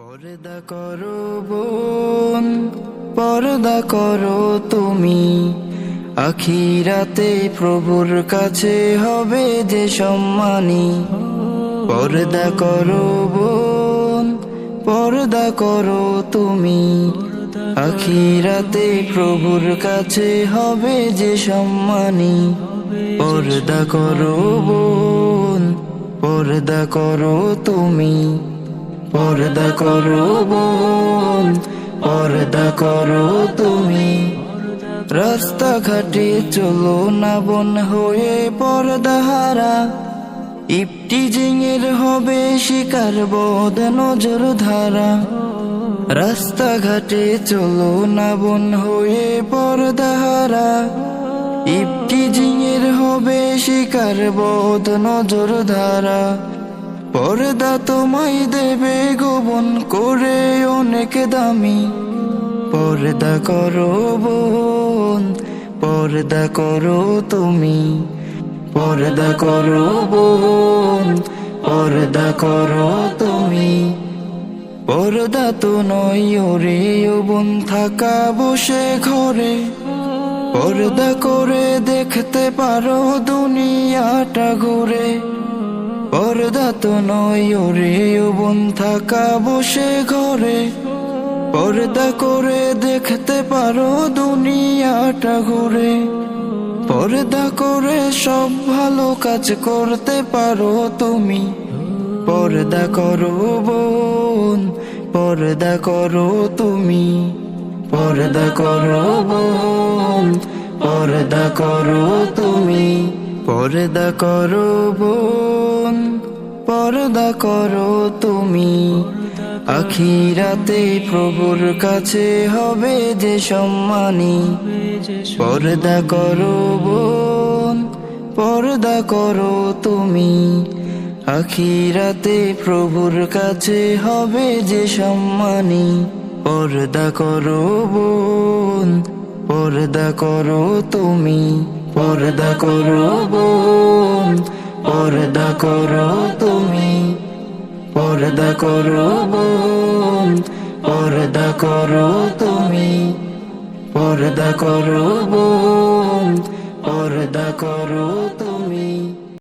পর্দা করো বোন, পর্দা করো তুমি। আখিরাতে প্রভুর কাছে হবে যে সম্মানী। পর্দা করো বোন, পর্দা করো তুমি। আখিরাতে প্রভুর কাছে হবে যে সম্মানী। পর্দা করো বোন, পর্দা করো তুমি। পর্দা করো বোন, পর্দা করো তুমি। রাস্তাঘাটে চলো না বোন হয়ে পর্দাহারা ইপটিজিংয়ের হবে শিকার বোধ নজর ধারা। রাস্তাঘাটে চলো না বোন হয়ে পর্দাহারা ইপটিজিংয়ের হবে শিকার বোধ নজর ধারা। পর্দা তোমায় দেবে গোবন করে অনেক দামি। পর্দা করো বোন, পর্দা করো তুমি। পর্দা করো বোন, পর্দা করো তুমি। পর্দা তো নয় ওরে বোন, থাকা বসে ঘরে। পর্দা করে দেখতে পারো দুনিয়াটা ঘুরে। পর্দা নয় ওরে বোন থাকা বসে ঘরে। পর্দা করে দেখতে পারো দুনিয়াটা ঘুরে। পর্দা করে সব ভালো কাজ করতে পারো তুমি। পর্দা করো বোন, পর্দা করো তুমি। পর্দা করো বোন, পর্দা করো তুমি। পর্দা করো বোন পর্দা করো তুমি। আখিরাতে প্রভুর কাছে হবে যে সম্মানী। পর্দা করো বোন, পর্দা করো তুমি। আখিরাতে প্রভুর কাছে হবে যে সম্মানী। পর্দা করো বোন, পর্দা করো তুমি। পর্দা করো বোন পর্দা করো তুমি, পর্দা করো বোন, পর্দা করো তুমি, পর্দা করো বোন, পর্দা করো তুমি।